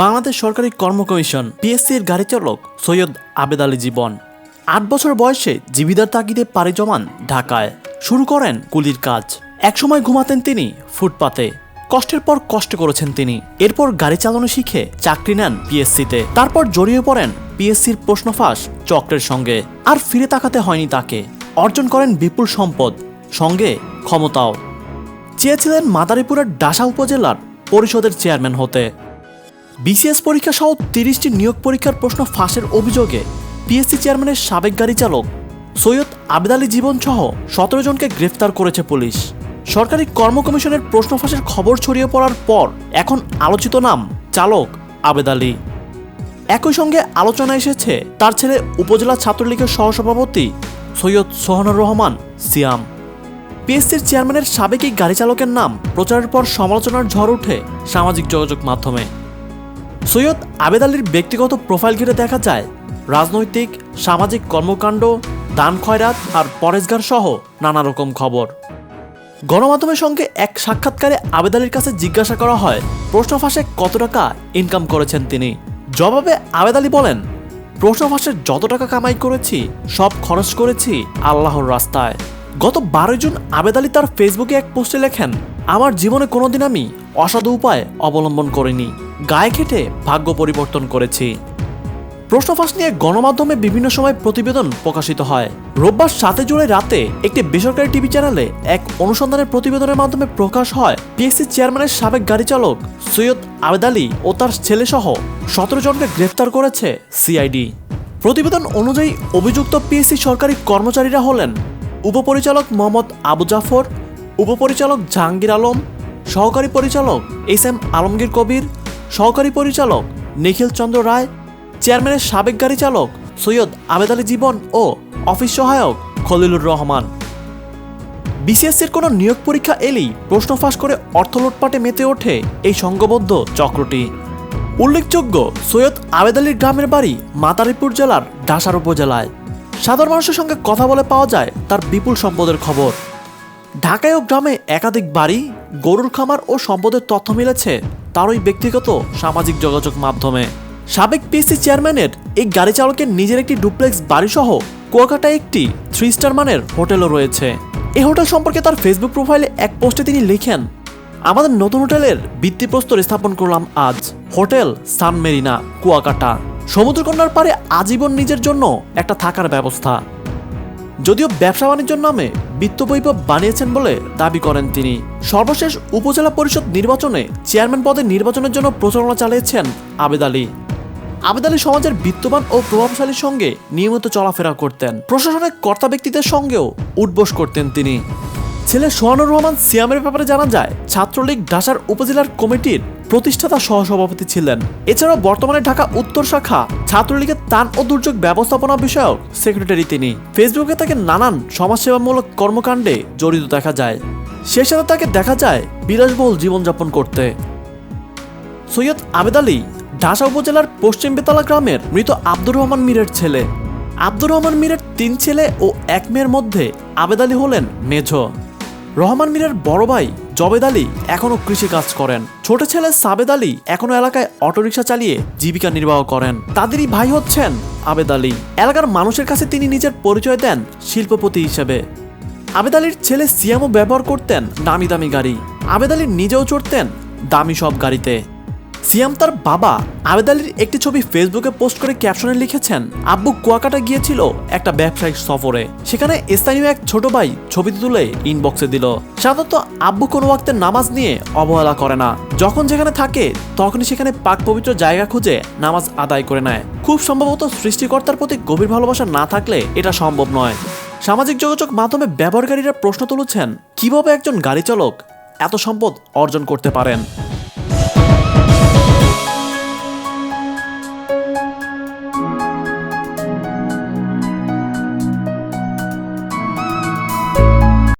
বাংলাদেশ সরকারি কর্ম কমিশন পিএসসির গাড়ি চালক সৈয়দ আবেদ আলী জীবন। আট বছর বয়সে জীবিদার তাগিদে পাড়ি জমান ঢাকায়। শুরু করেন কুলির কাজ। একসময় ঘুমাতেন তিনি ফুটপাতে। কষ্টের পর কষ্ট করেছেন তিনি। এরপর গাড়ি চালানো শিখে চাকরি নেন পিএসসিতে। তারপর জড়িয়ে পড়েন পিএসসির প্রশ্নফাঁস চক্রের সঙ্গে। আর ফিরে তাকাতে হয়নি তাকে। অর্জন করেন বিপুল সম্পদ, সঙ্গে ক্ষমতাও। চেয়েছিলেন মাদারীপুরের ডাসা উপজেলার পরিষদের চেয়ারম্যান হতে। বিসিএস পরীক্ষা সহ তিরিশটি নিয়োগ পরীক্ষার প্রশ্ন ফাঁসের অভিযোগে পিএসসি চেয়ারম্যানের সাবেক গাড়ি চালক সৈয়দ আবেদ আলী জীবন সহ সতেরো জনকে গ্রেফতার করেছে পুলিশ। সরকারি কর্ম কমিশনের প্রশ্ন ফাঁসের খবর ছড়িয়ে পড়ার পর এখন আলোচিত নাম চালক আবেদ আলী। একই সঙ্গে আলোচনা এসেছে তার ছেলে উপজেলা ছাত্রলীগের সহসভাপতি সৈয়দ সোহানুর রহমান সিয়াম। পিএসসির চেয়ারম্যানের সাবেক এই গাড়ি চালকের নাম প্রচারের পর সমালোচনার ঝড় ওঠে সামাজিক যোগাযোগ মাধ্যমে। সৈয়দ আবেদ আলীর ব্যক্তিগত প্রোফাইল ঘিরে দেখা যায় রাজনৈতিক, সামাজিক কর্মকাণ্ড, দান খয়রাত আর পরেশগার সহ নানা রকম খবর। গণমাধ্যমের সঙ্গে এক সাক্ষাৎকারে আবেদ আলীর কাছে জিজ্ঞাসা করা হয়, প্রশ্ন ফাঁসে কত টাকা ইনকাম করেছেন তিনি? জবাবে আবেদ আলী বলেন, প্রশ্ন ফাঁসে যত টাকা কামাই করেছি, সব খরচ করেছি আল্লাহর রাস্তায়। গত বারোই জুন আবেদ আলী তার ফেসবুকে এক পোস্টে লেখেন, আমার জীবনে কোনোদিন আমি অসাধু উপায় অবলম্বন করিনি। গায়ে খেটে ভাগ্য পরিবর্তন করেছি। প্রশ্ন ফাঁস নিয়ে গণমাধ্যমে বিভিন্ন সময় প্রতিবেদন প্রকাশিত হয়। রোববার সাতে জুলাই রাতে একটি বেসরকারি টিভি চ্যানেলে এক অনুসন্ধানের প্রতিবেদনের মাধ্যমে প্রকাশ হয় পিএসসি চেয়ারম্যানের সাবেক গাড়ি চালক সৈয়দ আবেদ আলী ও তার ছেলেসহ সতেরো জনকে গ্রেফতার করেছে সিআইডি। প্রতিবেদন অনুযায়ী অভিযুক্ত পিএসসি সরকারি কর্মচারীরা হলেন উপপরিচালক মোহাম্মদ আবু জাফর, উপপরিচালক জাহাঙ্গীর আলম, সহকারী পরিচালক এস এম আলমগীর কবির সহকারী পরিচালক নিখিল চন্দ্র রায়, চেয়ারম্যানের সাবেক গাড়ি চালক সৈয়দ আবেদ আলী জীবন ও অফিস সহায়ক খলিলুর রহমান। বিসিএসসির কোনো নিয়োগ পরীক্ষা এলেই প্রশ্ন ফাঁস করে অর্থ লুটপাটে মেতে ওঠে এই সংঘবদ্ধ চক্রটি। উল্লেখযোগ্য, সৈয়দ আবেদ আলীর গ্রামের বাড়ি মাতারীপুর জেলার ডাসার উপজেলায়। সাধারণ মানুষের সঙ্গে কথা বলে পাওয়া যায় তার বিপুল সম্পদের খবর। ঢাকায় ও গ্রামে একাধিক বাড়ি, গরুর খামার ও সম্পদের তথ্য মিলেছে তারই ব্যক্তিগত সামাজিক যোগাযোগ মাধ্যমে। সাবেক পিএসসি চেয়ারম্যানের এই গাড়ি চালকের নিজের একটি ডুপ্লেক্স বাড়িসহ কুয়াকাটায় একটি থ্রি স্টার মানের হোটেলও রয়েছে। এই হোটেল সম্পর্কে তার ফেসবুক প্রোফাইলে এক পোস্টে তিনি লিখেন, আমাদের নতুন হোটেলের ভিত্তিপ্রস্তর স্থাপন করলাম আজ। Hotel sun marina, Kuakata. সমুদ্রকন্যার পারে আজীবন নিজের জন্য একটা থাকার ব্যবস্থা। যদিও ব্যবসা বাণিজ্যের নামে বিত্ত বৈভব বানিয়েছেন বলে দাবি করেন তিনি। সর্বশেষ উপজেলা পরিষদ নির্বাচনে চেয়ারম্যান পদে নির্বাচনের জন্য প্রচারণা চালিয়েছেন আবেদ আলী। আবেদ আলী সমাজের বিত্তবান ও প্রভাবশালীর সঙ্গে নিয়মিত চলাফেরা করতেন। প্রশাসনের কর্তা ব্যক্তিদের সঙ্গেও উঠবোস করতেন তিনি। ছেলে সোহানুর রহমান সিয়ামের ব্যাপারে জানা যায়, ছাত্রলীগ ঢাসার উপজেলার কমিটির প্রতিষ্ঠাতা সহসভাপতি ছিলেন। এছাড়াও বর্তমানে ঢাকা উত্তর শাখা ছাত্রলীগের ত্রাণ ও দুর্যোগ ব্যবস্থাপনা বিষয়ক সেক্রেটারি তিনি। ফেসবুকে তাকে নানান সমাজসেবামূলক কর্মকাণ্ডে জড়িত দেখা যায়। সে সাথে তাকে দেখা যায় বিলাসবহুল জীবনযাপন করতে। সৈয়দ আবেদ আলী, ঢাসা উপজেলার পশ্চিম বেতলা গ্রামের মৃত আব্দুর রহমান মীরের ছেলে। আব্দুর রহমান মীরের তিন ছেলে ও এক মেয়ের মধ্যে আবেদ আলী হলেন মেঝ। রহমান মীরের বড় ভাই জবেদ আলী এখনও কৃষিকাজ করেন। ছোট ছেলে সাবেদ আলী এখনও এলাকায় অটোরিকশা চালিয়ে জীবিকা নির্বাহ করেন। তাদেরই ভাই হচ্ছেন আবেদ আলী। এলাকার মানুষের কাছে তিনি নিজের পরিচয় দেন শিল্পপতি হিসেবে। আবেদ আলীর ছেলে সিয়ামও ব্যবহার করতেন দামি দামি গাড়ি। আবেদ আলী নিজেও চড়তেন দামি সব গাড়িতে। সিয়াম তার বাবা আবেদ আলীর একটি ছবি ফেসবুকে পোস্ট করে ক্যাপশনে লিখেছেন, আব্বু কুয়াকাটা গিয়েছিল একটা ব্যবসায়িক সফরে। সেখানে স্থানীয় এক ছোট ভাই ছবিটি তুলে ইনবক্সে দিল। সাধারণত আব্বু কোনো ওয়াক্তের নামাজ নিয়ে অবহেলা করে না। যখন যেখানে থাকে, তখনই সেখানে পাক পবিত্র জায়গা খুঁজে নামাজ আদায় করে নেয়। খুব সম্ভবত সৃষ্টিকর্তার প্রতি গভীর ভালোবাসা না থাকলে এটা সম্ভব নয়। সামাজিক যোগাযোগ মাধ্যমে ব্যবহারকারীরা প্রশ্ন তুলেছেন, কীভাবে একজন গাড়ি চালক এত সম্পদ অর্জন করতে পারেন?